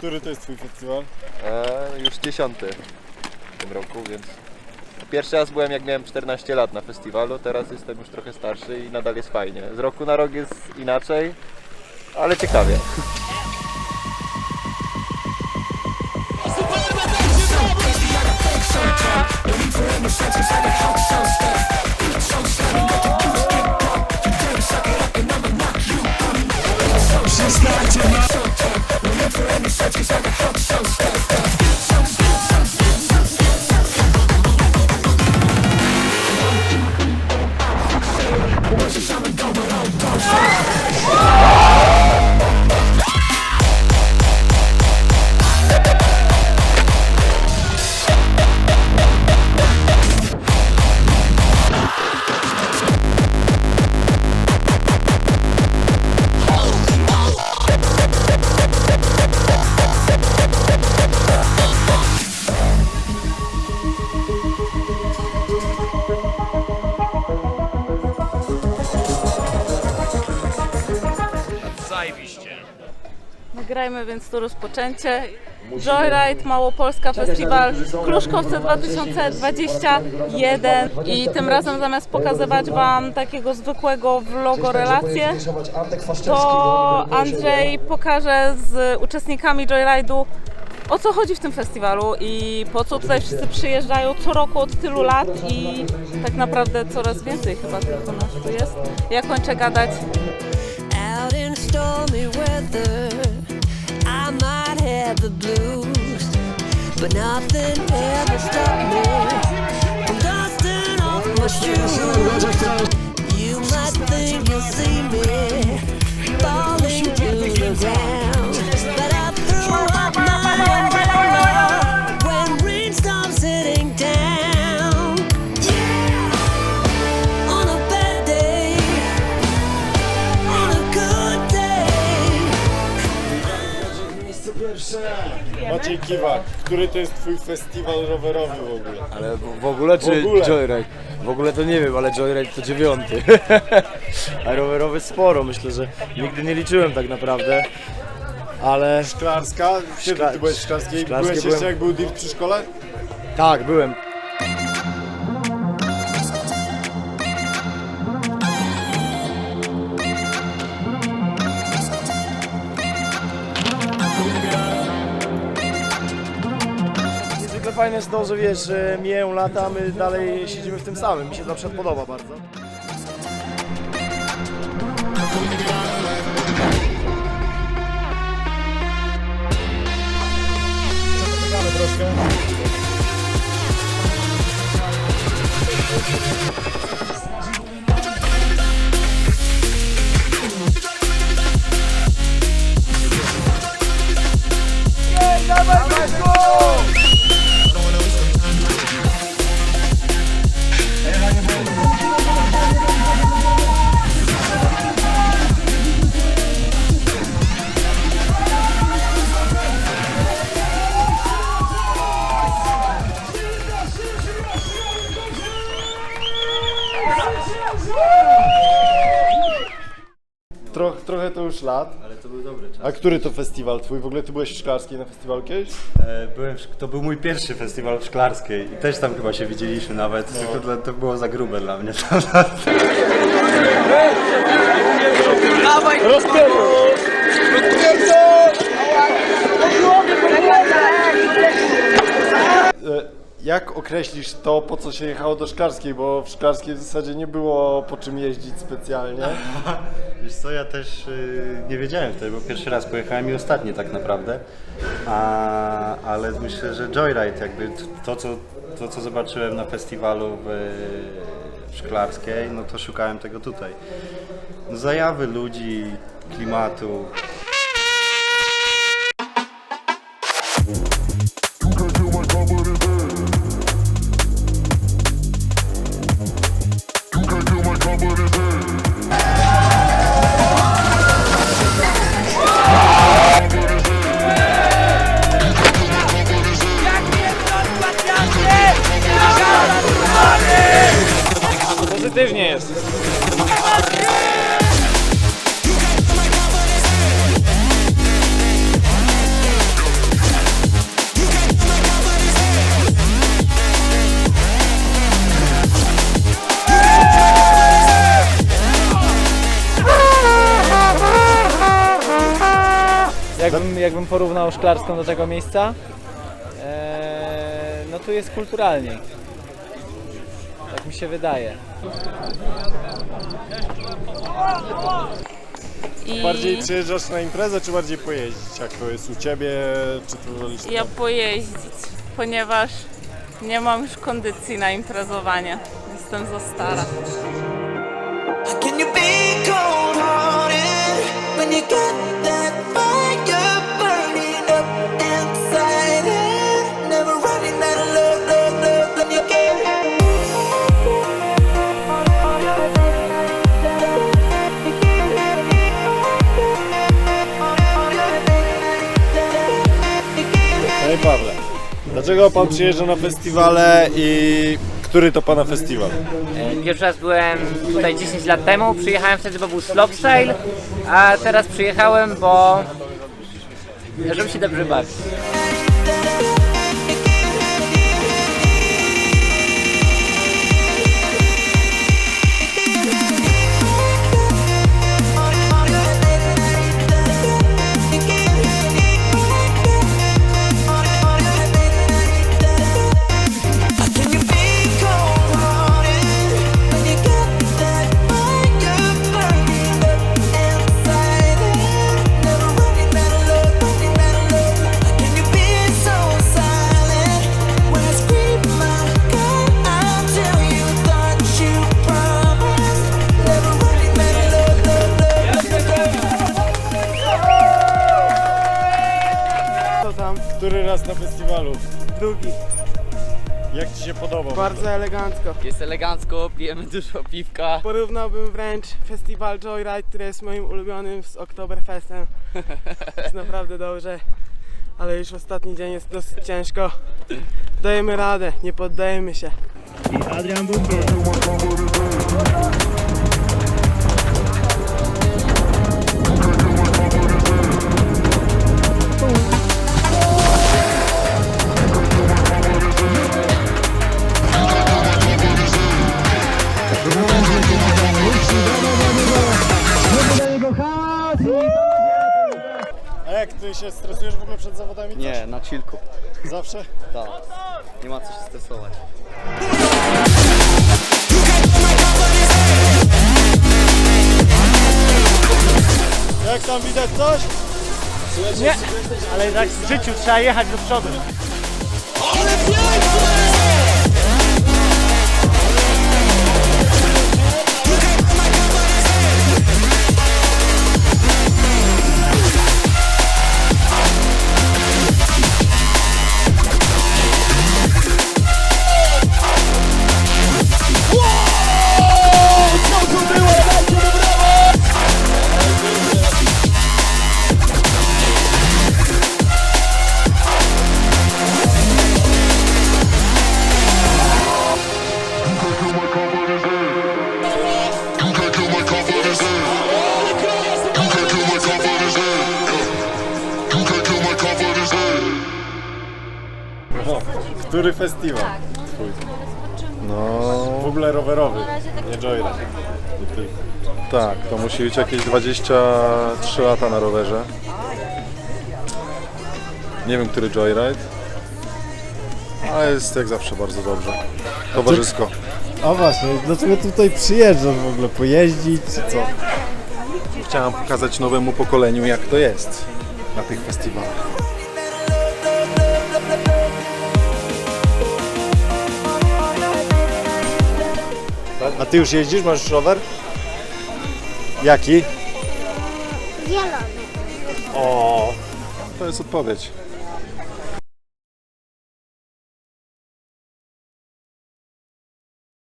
Który to jest twój festiwal? E, już dziesiąty w tym roku, więc pierwszy raz byłem jak miałem 14 lat na festiwalu, teraz jestem już trochę starszy i nadal jest fajnie. Z roku na rok jest inaczej, ale ciekawie. Zajebiście. Nagrajmy więc tu rozpoczęcie. Joyride Małopolska Festiwal Kruszkowce 2021 i tym razem zamiast pokazywać Wam takiego zwykłego vlogo relację, to Andrzej pokaże z uczestnikami Joyride'u o co chodzi w tym festiwalu i po co tutaj wszyscy przyjeżdżają co roku od tylu lat i tak naprawdę coraz więcej chyba tylko nas tu jest. Ja kończę gadać. Stormy weather, I might have the blues, but nothing ever stopped me from dusting off my shoes. You might think you'll see me falling to the ground, Który to jest twój festiwal rowerowy w ogóle? Ale w, w ogóle czy W ogóle. Joyride? W ogóle to nie wiem, ale Joyride to dziewiąty. A rowerowy sporo, myślę, że nigdy nie liczyłem tak naprawdę. Ale Szklarska? Kiedy Szkla- ty byłeś w Szklarskiej? Szklarskie Byłeś jeszcze byłem- jak był Dirt przy szkole? tak, byłem. Fajne jest to, że wiesz, że mijają lata, my dalej siedzimy w tym samym. Mi się to na przykład podoba bardzo. Troszkę. Troch, trochę to już lat. Ale to był dobry czas. A który to festiwal twój? W ogóle ty byłeś w Szklarskiej na festiwalu kiedyś? E, Byłem, w- to był mój pierwszy festiwal w Szklarskiej i też tam chyba się widzieliśmy nawet, tylko dla, to było za grube dla mnie. E, Jak określisz to, po co się jechało do Szklarskiej? Bo w Szklarskiej w zasadzie nie było po czym jeździć specjalnie. Wiesz co, ja też y, nie wiedziałem wtedy, bo pierwszy raz pojechałem i ostatni tak naprawdę, A, ale myślę, że Joyride jakby to co, to, co zobaczyłem na festiwalu w, w Szklarskiej, no to szukałem tego tutaj. No, zajawy ludzi, klimatu, pozytywnie jest. Jakbym, jakbym porównał szklarską do tego miejsca, eee, no tu jest kulturalniej. Tak mi się wydaje. I Bardziej przyjeżdżasz na imprezę, czy bardziej pojeździć? Jak to jest u ciebie, czy tu wolisz ja pojeździć, ponieważ nie mam już kondycji na imprezowanie. Jestem za stara. Can you be cold hearted when you got that fire Panie Pawle, dlaczego pan przyjeżdża na festiwale i który to pana festiwal? Pierwszy raz byłem tutaj 10 lat temu, przyjechałem wtedy, bo był slopestyle, a teraz przyjechałem, bo żeby się dobrze bawić. Raz na festiwalu? Drugi. Jak ci się podoba? Bardzo elegancko. Jest elegancko, pijemy dużo piwka. Porównałbym wręcz festiwal Joyride, który jest moim ulubionym z Oktoberfestem. Jest naprawdę dobrze, ale już ostatni dzień jest dosyć ciężko. Dajemy radę, nie poddajemy się. A jak ty się stresujesz w ogóle przed zawodami? Nie, na chillku. Zawsze? Tak. Nie ma co się stresować. Jak tam widać coś? Ale tak w życiu trzeba jechać do przodu. Który festiwal? Twój. No W ogóle rowerowy, nie joyride. tak, to musi być jakieś 23 lata na rowerze. Nie wiem, który joyride. Ale jest jak zawsze bardzo dobrze. Towarzysko. A właśnie, dlaczego tutaj przyjeżdżasz w ogóle? Pojeździć czy co? Chciałem pokazać nowemu pokoleniu, jak to jest na tych festiwalach. A ty już jeździsz? Masz rower? Jaki? To jest odpowiedź.